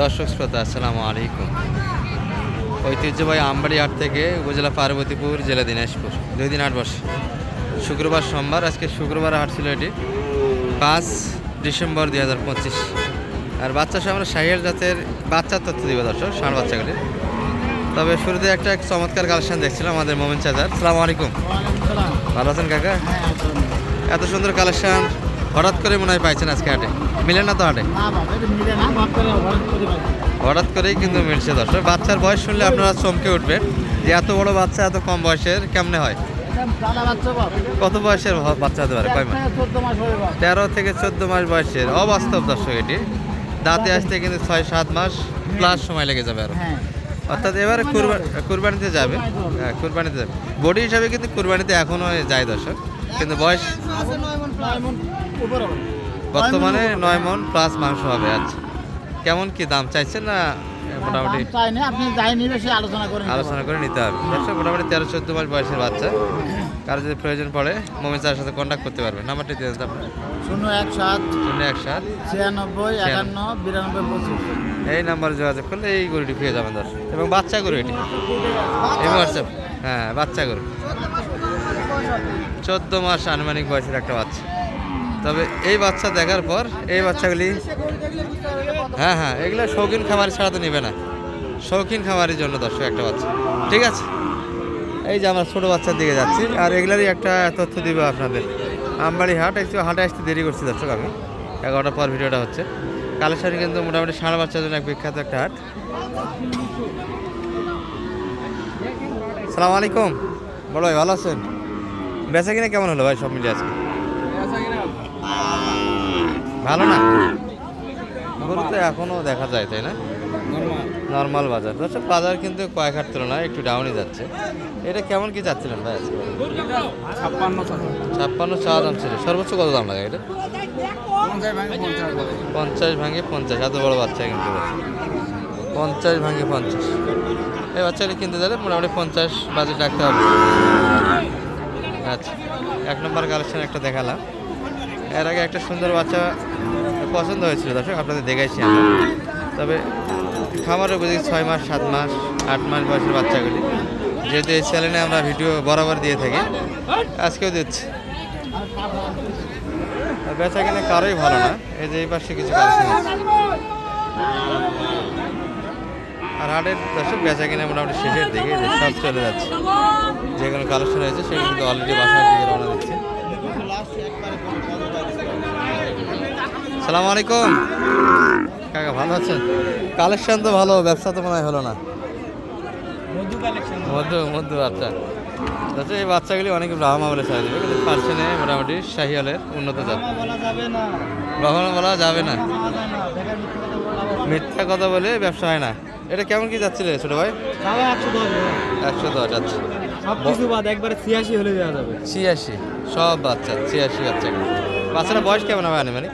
দর্শক শ্রোতা আসসালামু আলাইকুম। ঐতিহ্যবাহী আমবাড়ি হাট থেকে উপজেলা পার্বতীপুর জেলা দিনাজপুর দুই দিন আট বসে শুক্রবার সোমবার আজকে শুক্রবার হাট ছিল এটি পাঁচ ডিসেম্বর দুই হাজার পঁচিশ। আর বাচ্চা সহ আমরা শাহিয়াল জাতের বাচ্চার তথ্য দিব দর্শক ষাঁড় বাচ্চাগুলি তবে শুরুতে একটা চমৎকার কালেকশন দেখছিলাম আমাদের মোমেন চাচার। সালাম আলাইকুম। ভালো আছেন কাকা? এত সুন্দর কালেকশন। হঠাৎ করে মনে হয় পাইছেন আজকে হাটে? মিলে না তো হাটে? হঠাৎ করেই কিন্তু মিলছে দর্শক। বাচ্চার বয়স শুনলে আপনারা চমকে উঠবেন যে এত বড় বাচ্চা এত কম বয়সের কেমনে হয়? কত বয়সের বাচ্চা হতে পারে? কয় মাস? তেরো থেকে চোদ্দ মাস বয়সের। অবাস্তব দর্শক এটি। দাঁতে আসতে কিন্তু ছয় সাত মাস প্লাস সময় লেগে যাবে আরও। অর্থাৎ এবারে কুরবানিতে যাবে। হ্যাঁ কুরবানিতে যাবে। বডি হিসাবে কিন্তু কুরবানিতে এখনও যায় দর্শক। কিন্তু বয়স বর্তমানে নয় মন প্লাস মাংস হবে। আচ্ছা। কেমন কি দাম? চাইছেন না মোটামুটি? আপনি আলোচনা করে নিতে হবে। মোটামুটি তেরো চোদ্দ মাস বয়সের বাচ্চা। কারও যদি প্রয়োজন পড়ে মমিন স্যারের সাথে কন্ট্যাক্ট করতে পারবে নাম্বারটি দিয়ে দেন আপনার। শূন্য এক সাত শূন্য এক সাত ছিয়ানব্বই একান্ন বিরানব্বই পঁচিশ। এই নাম্বারে যোগাযোগ করলে এই গরুটি পেয়ে যাবেন দর্শক। এবং বাচ্চা গরু এটি। এই হোয়াটসঅ্যাপ হ্যাঁ বাচ্চা গরু। চোদ্দ মাস আনুমানিক বয়সের একটা বাচ্চা। তবে এই বাচ্চা দেখার পর, এই বাচ্চাগুলি হ্যাঁ হ্যাঁ এগুলো শৌখিন খামারি ছাড়া তো নেবে না। শৌখিন খামারির জন্য দর্শক একটা বাচ্চা। ঠিক আছে? এই যে আমরা ছোটো বাচ্চার দিকে যাচ্ছি, আর এগুলারই একটা তথ্য দিব আপনাদের। আমবাড়ি হাট, একটু হাটে আসতে দেরি করছি দর্শক আমি। এগারোটার পর ভিডিওটা হচ্ছে। কালেকশন কিন্তু মোটামুটি ষাঁড় বাচ্চার জন্য এক বিখ্যাত একটা হাট। সালাম আলাইকুম। বড় ভাই, ভালো আছেন? বেচা কিনা কেমন হলো ভাই সব মিলিয়ে আজকে? ভালো না? গরু তো এখনও দেখা যায় তাই না? নর্মাল বাজার। দর্শক বাজার কিন্তু কয়েক হাট তুলনায় একটু ডাউনই যাচ্ছে। এটা কেমন কি যাচ্ছিলেন ভাই ছাপ্পান্ন চা দাম ছিল। সর্বোচ্চ কত দাম লাগে এটা? পঞ্চাশ ভাঙে পঞ্চাশ এত বড় বাচ্চা কিন্তু। পঞ্চাশ ভাঙে পঞ্চাশ। এই বাচ্চাটা কিনতে গেলে মোটামুটি পঞ্চাশ বাজেট রাখতে হবে। আচ্ছা এক নম্বর কালেকশন একটা দেখালাম। এর আগে একটা সুন্দর বাচ্চা পছন্দ হয়েছিল, দর্শক, আপনাদের দেখাইছি আমরা। তবে খামারের বুঝি ছয় মাস, সাত মাস, আট মাস বয়সের বাচ্চাগুলি। যেহেতু এই চ্যানেলে আমরা ভিডিও বরাবর দিয়ে থাকি, আজকেও দিচ্ছি। বেচা কিনে কারোই ভালো না, এই যে এই পাশে কিছু আর হাটের দর্শক, বেচা কিনে মোটামুটি শেষের দিকে, সব চলে যাচ্ছে। যে কোনো কালেকশন হয়েছে, সেগুলো কিন্তু অলরেডি বাসার দিকে রওনা দিচ্ছে। সালাম আলাইকুম। কাকা ভালো আছেন? কালেকশন তো ভালো ব্যবসা তো মনে হয় হলো না। মধু মধ্যে মধ্যে আচ্ছা। এই বাচ্চাগুলি অনেক ব্রাহ্মা বলে দেবে কিন্তু পার্সেনে মোটামুটি শাহিয়ালের উন্নত জাত। না। কখনো বলা যাবে না। না মিথ্যে কথা বলা ব্যবসা হয় না। এটা কেমন কি যাচ্ছিল ছোট ভাই? একশো দশ আচ্ছা। বাদ একবারে ছিয়াশি হলে দেওয়া যাবে। ছিয়াশি সব বাচ্চা ছিয়াশি বাচ্চা। বাচ্চাটা বয়স কেমন হবে আনুমানিক?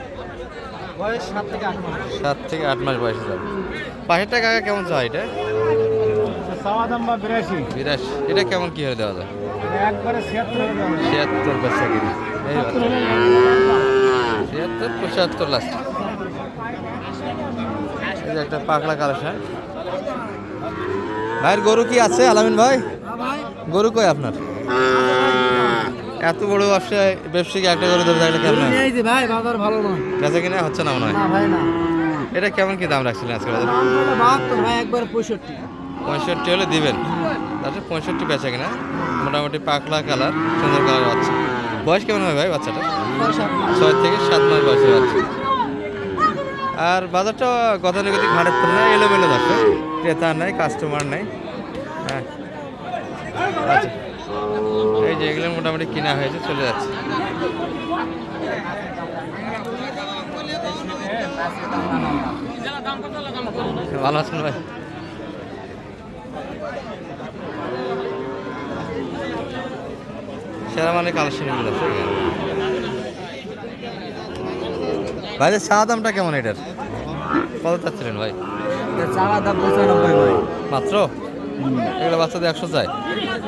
বয়স সাত থেকে আট মাস। সাত থেকে আট মাস বয়সে যাবে। পাশেরটা কাকা কেমন চাই এটা? চাওয়া দাম বা বিরাশি। বিরাশি। এটা কেমন কি হলে দেওয়া যায়? একবারে ছিয়াত্তর হলে দেওয়া যাবে। ছিয়াত্তর বাচ্চা কিনে। এই সত্তর বাচ্চা হলে ছিয়াত্তর পঁচাত্তর লাস্ট এই যে একটা পাকড়া কালেকশন ভাইয়ের গরু কি আছে আলামিন ভাই। গরু কই আপনার? এত বড় ব্যবসায় ব্যবসায়ী একটা গরু ধরে থাকলে কেমন এই যে ভাই বাজার ভালো না বেচা কিনা হচ্ছে না মনে হয়? না ভাই না। এটা কেমন কি দাম রাখছিলেন আজকে বাজারে? বাহাত্তর ভাই একবার পঁয়ষট্টি। পঁয়ষট্টি হলে দিবেন। তারপরে পঁয়ষট্টি বেচা কিনা। মোটামুটি পাকলা কালার সুন্দর কালার বাচ্চা। বয়স কেমন হবে ভাই বাচ্চাটা ছয় থেকে সাত মাস বয়সের বাচ্চা। আর বাজারটা গতানুগতিক হাটের তুলনায় এলোমেলো দর্শক। ক্রেতা নাই কাস্টমার নাই। হ্যাঁ। আচ্ছা। যে এগুলো মোটামুটি কেনা হয়েছে চলে যাচ্ছে। ভালো আছেন ভাই? সেরা মানে কালেকশন এগুলো আছে। ভাই চা দামটা কেমন এটার? কত চাচ্ছিলেন ভাই? চাওয়া দাম পঁচানব্বই ভাই। মাত্র? এগুলো বাচ্চাদের একশো চাই।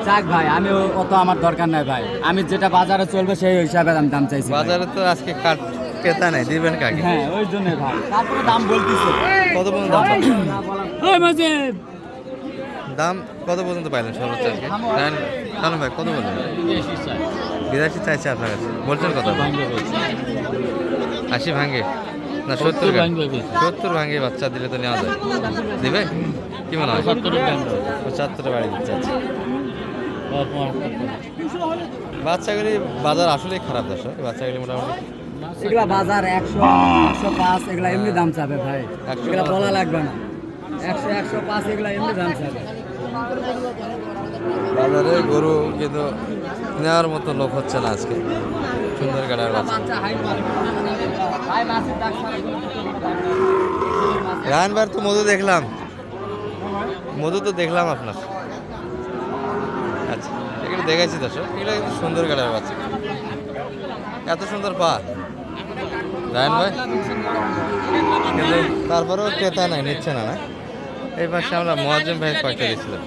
যাক ভাই আমি অত আমার দরকার নাই ভাই। আমি যেটা বাজারে চলবে সেই হিসাবে আমি দাম চাইছি বাজারে তো আজকে কাট ক্রেতা নেই দিবেন কাকে? হ্যাঁ ওই জন্য ভাই। তারপরে দাম বলতেছে। কত পর্যন্ত দাম? ওই মাঝে দাম কত পর্যন্ত পাইলেন সর্বোচ্চ আজকে? জানেন ভাই কত বললেন? বিরাশি চাইছে আপনার কাছে। বলছেন কত? আশি ভাঙ্গে না সত্তর সত্তর ভাঙ্গে বাচ্চা দিলে তো নেওয়া যায়। দিবে? কি মনে হয়? পঁচাত্তর বাড়ি দিচ্ছে। বাচ্চাগুলি বাজার আসলেই খারাপ দশ বাচ্চাগুলি মোটামুটি এগুলা বাজার একশো একশো পাঁচ এগুলা এমনি দাম চাবে ভাই। এগুলা বলা লাগবে না। একশো একশো পাঁচ এগুলা এমনি দাম চাবে বাজারে গরু কিন্তু নেওয়ার মতো লোক হচ্ছে না আজকে। সুন্দর কাটার বাচ্চা। রায়নবার তো মধু দেখলাম। মধু তো দেখলাম আপনার। এগুলো দেখেছি দর্শক এগুলো কিন্তু সুন্দর কাটার বাচ্চা। এত সুন্দর পা। রায়ন ভাই? কিন্তু তারপরেও ক্রেতা নাই নিচ্ছে না না? এই পাশে আমরা মহাজম ভাই কয়েকটা দেখছিলাম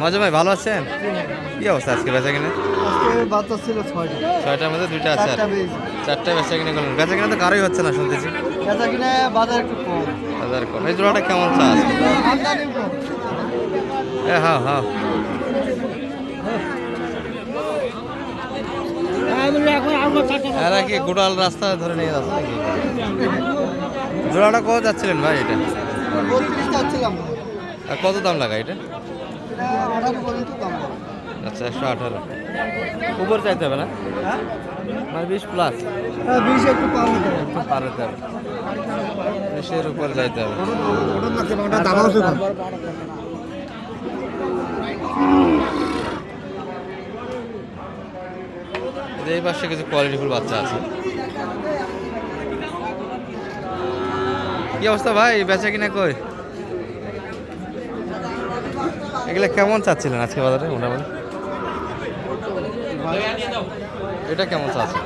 মহাজম ভাই ভালো আছেন? কি অবস্থা আজকে বেচা কিনে? বাচ্চা ছিল ছয়টা। ছয়টার মধ্যে দুইটা আছে আর চারটা। বেচা কিনে করলেন। বেচা কিনে তো কারোই হচ্ছে না শুনতেছি। বেচা কিনে বাজার একটু কম। হাজার কম। এই জোড়াটা কেমন চা আছে? হ্যাঁ হ্যাঁ হ্যাঁ এরা কি গোটাল রাস্তা ধরে নিয়ে যাচ্ছে নাকি? জোড়াটা কত যাচ্ছিলেন ভাই এটা? কত দাম লাগা এটা। আচ্ছা একশো আঠারো। উপর চাইতে হবে না? মানে বিশ প্লাস কম হতে হবে। পার হতে বিশের উপর যাইতে হবে। দাম আছে কম এই পাশে কিছু কোয়ালিটিফুল বাচ্চা আছে। কি অবস্থা ভাই? বেচা কিনা কই? এগুলো কেমন চাচ্ছিলেন আজকে বাজারে মোটামুটি? এটা কেমন চাচ্ছে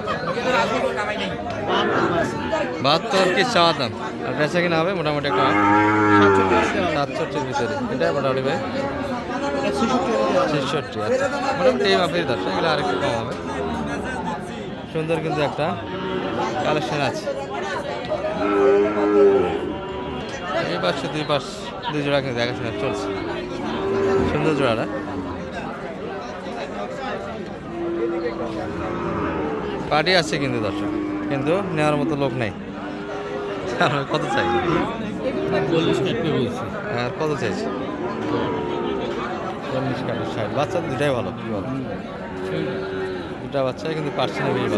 বাহাত্তর কি চাওয়া দাম? আর বেচা কিনা হবে মোটামুটি একটা সাতষট্টির ভিতরে এটা মোটামুটি ভাই? ছেষট্টি আচ্ছা। মোটামুটি এই মাপের দশ এগুলো আরেকটু কম হবে। সুন্দর কিন্তু একটা কালেকশন আছে। এই পাশে দুই পাশ দুই জোড়া কিন্তু দেখাশোনা চলছে। সুন্দর জোড়াটা। পার্টি আছে কিন্তু দর্শক কিন্তু নেওয়ার মতো লোক নেই। আর কত চাই? হ্যাঁ কত চাইছি? চল্লিশ কাঠের ষাট বাচ্চা দুটাই ভালো কী বলো? দুটা বাচ্চা কিন্তু পারছে না বেশি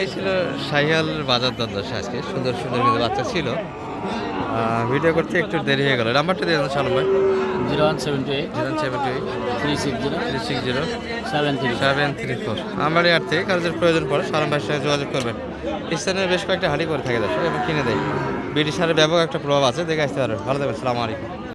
এই ছিল শাহিয়াল বাজার দশা আজকে। সুন্দর সুন্দর কিন্তু বাচ্চা ছিল। ভিডিও করতে একটু দেরি হয়ে গেল। নাম্বারটা দিয়ে দেন সালাম। ভাই zero one seventy eight. Zero seven two three six zero. Three six zero. Seven three seven three four. আমার ইয়ার থেকে কারোর প্রয়োজন পড়ে সালাম ভাইয়ের সাথে যোগাযোগ করবেন। স্থানীয় বেশ কয়েকটা হাঁড়ি করে থাকে দর্শক এবং কিনে দেয়। ব্রিটিশ সারের ব্যাপক একটা প্রভাব আছে দেখে আসতে পারবেন। ভালো থাকবেন সালাম আলাইকুম।